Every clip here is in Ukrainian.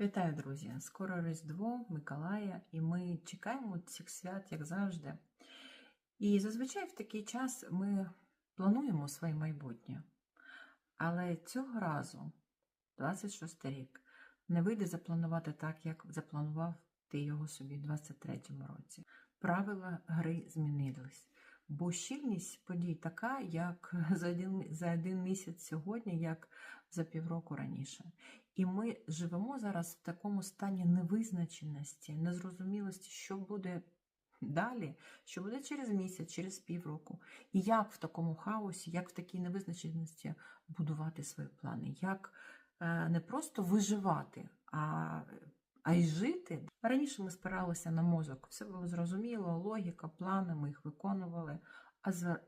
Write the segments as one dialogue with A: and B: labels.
A: Вітаю, друзі! Скоро Різдво, Миколая, і ми чекаємо цих свят, як завжди. І зазвичай в такий час ми плануємо своє майбутнє. Але цього разу, 26 рік, не вийде запланувати так, як запланував ти його собі в 23-му році. Правила гри змінились. Бо щільність подій така, як за один, за один місяць сьогодні, як за півроку раніше. І ми живемо зараз в такому стані невизначеності, незрозумілості, що буде далі, що буде через місяць, через півроку. І як в такому хаосі, як в такій невизначеності будувати свої плани, як е, не просто виживати, а, а й жити. Раніше ми спиралися на мозок, все було зрозуміло, логіка, плани, ми їх виконували.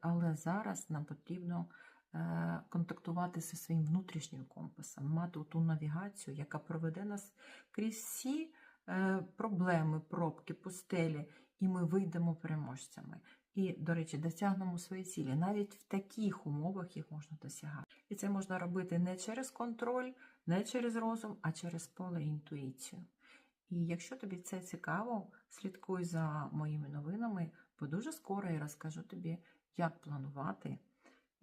A: Але зараз нам потрібно е, контактувати зі своїм внутрішнім компасом, мати ту навігацію, яка проведе нас крізь всі е, проблеми, пробки, пустелі, і ми вийдемо переможцями. І, до речі, досягнемо свої цілі. Навіть в таких умовах їх можна досягати. І це можна робити не через контроль, не через розум, а через поле інтуїцію. І якщо тобі це цікаво, слідкуй за моїми новинами, бо дуже скоро я розкажу тобі, як планувати,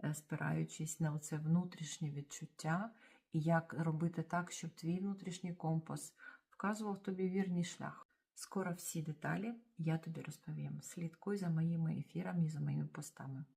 A: е, спираючись на оце внутрішнє відчуття, і як робити так, щоб твій внутрішній компас вказував тобі вірний шлях. Скоро всі деталі я тобі розповім. Слідкуй за моїми ефірами і за моїми постами.